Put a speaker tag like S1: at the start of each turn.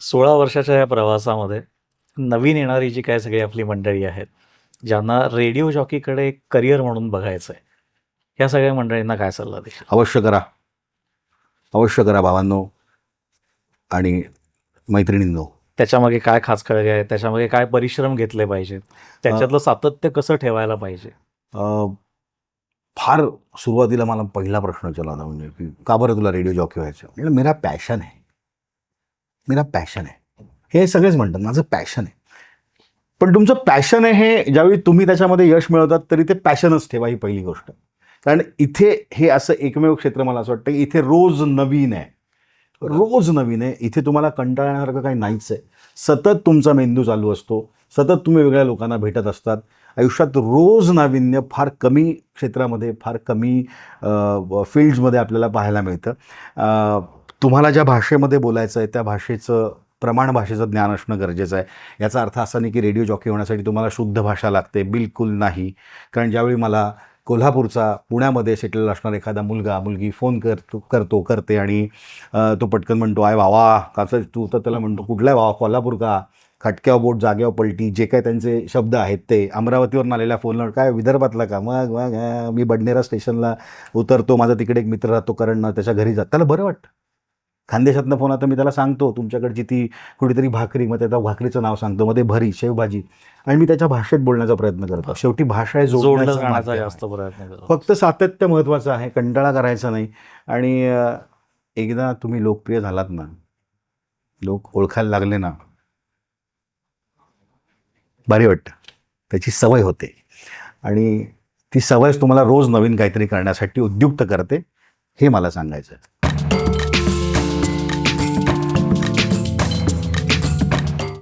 S1: सोळा वर्षाच्या या प्रवासामध्ये नवीन येणारी जी काय सगळी आपली मंडळी आहेत ज्यांना रेडिओ जॉकीकडे एक करिअर म्हणून बघायचं आहे ह्या सगळ्या मंडळींना काय सल्ला देईल
S2: अवश्य करा. अवश्य करा भावांनो आणि मैत्रिणींनो.
S1: त्याच्यामागे काय खास खळगे आहे त्याच्यामागे काय परिश्रम घेतले पाहिजेत त्याच्यातलं सातत्य कसं ठेवायला पाहिजे?
S2: फार सुरुवातीला मला पहिला प्रश्न विचारला होता म्हणजे की का बरं तुला रेडिओ जॉकी व्हायचं? म्हणजे मेरा पॅशन आहे मेरा पॅशन आहे. हे सगळेच म्हणतात माझं पॅशन आहे. पण तुमचं पॅशन आहे हे ज्यावेळी तुम्ही त्याच्यामध्ये यश मिळवतात तरी ते पॅशनच ठेवा ही पहिली गोष्ट. कारण इथे हे असं एकमेव क्षेत्र मला असं वाटतं की इथे रोज नवीन आहे. रोज नवीन आहे. इथे तुम्हाला कंटाळण्यासारखं काही नाहीच आहे. सतत तुमचा मेंदू चालू असतो. सतत तुम्ही वेगळ्या लोकांना भेटत असतात. आयुष्यात रोज नाविन्य फार कमी क्षेत्रामध्ये फार कमी फील्ड्समध्ये आपल्याला पाहायला मिळतं. तुम्हाला ज्या भाषेमध्ये बोलायचं आहे त्या भाषेचं प्रमाण भाषेचं ज्ञान असणं गरजेचं आहे. याचा अर्थ असा नाही की रेडिओ जॉकी होण्यासाठी तुम्हाला शुद्ध भाषा लागते. बिलकुल नाही. कारण ज्यावेळी मला कोल्हापूरचा पुण्यामध्ये सेटल असणारा एखादा मुलगा मुलगी फोन करतो करतो करते आणि तो पटकन म्हणतो आय वावा काचं तू तर त्याला म्हणतो कुठला आहे वावा कोल्हापूर का? खटक्यावर बोट जाग्याव पलटी. जे काय त्यांचे शब्द आहेत ते अमरावतीवरून आलेल्या फोनवर काय विदर्भातला का? मग मग मी बडनेरा स्टेशनला उतरतो. माझा तिकडे एक मित्र राहतो करण त्याच्या घरी जात. त्याला बरं वाटतं. खानदेशातनं फोन आता मी त्याला सांगतो तुमच्याकडची ती कुठेतरी भाकरी मग त्या भाकरीचं नाव सांगतो मग ते भरी शेवभाजी. आणि मी त्याच्या भाषेत बोलण्याचा प्रयत्न करतो. शेवटी भाषा आहे जोडण्याचं
S1: जास्त. प्रयत्न
S2: फक्त सातत्य महत्त्वाचं आहे कंटाळा करायचा नाही. आणि एकदा तुम्ही लोकप्रिय झालात ना लोक ओळखायला लागले ना भारी वाटतं. त्याची सवय होते. आणि ती सवयच तुम्हाला रोज नवीन काहीतरी करण्यासाठी उद्युक्त करते हे मला सांगायचं आहे